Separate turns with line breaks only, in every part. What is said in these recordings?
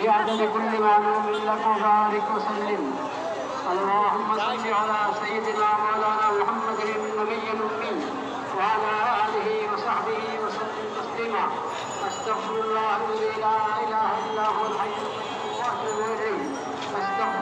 بعدد كل معلوم لك وبارك وسلم اللهم صل على سيدنا مولانا محمد النبي الأمي وعلى آله وصحبه وسلم تسليما أستغفر الله الذي لا إله إلا هو الحي القيوم وأتوب إليه أستغفر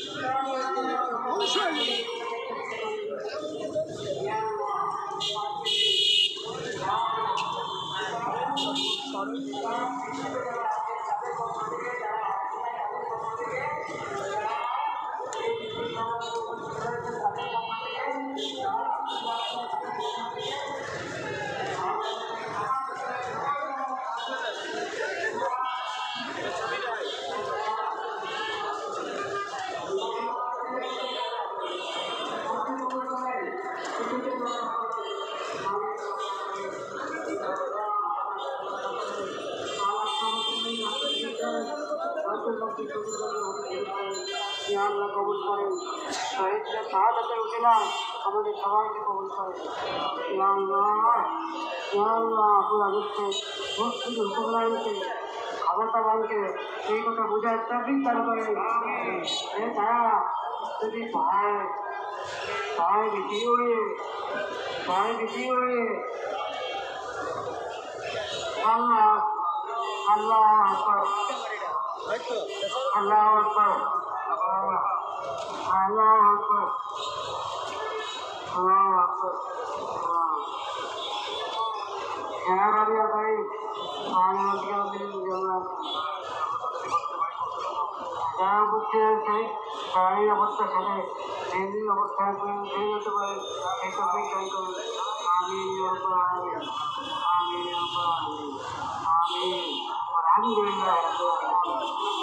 আল্লাহ কবুল করেন শহীদদের শাহাদাতের উঠিলা আমাদের সবাইকে কবুল করেন আল্লাহ আল্লাহ পুরা বিশ্বে মসজিদ হুকুমরানকে ক্ষমতা বানকে এই কথা বোঝার তফিক দান করেন এ তারা যদি সহায় সহায় বেশি হয়ে সহায় বেশি হয়ে আল্লাহ আল্লাহ। আল্লাহ আকবার আল্লাহ আকবার আল্লাহ আকবার হ্যাঁ রাবিয়া ভাই আপনি জানান যারা বুঝতে চাই শারীরিক অবস্থার সাথে শারীরিক অবস্থায় সেই হতে পারে সেসবই ট্রাই করুন আমি আমি আমি আমি 아니이럴줄알 았.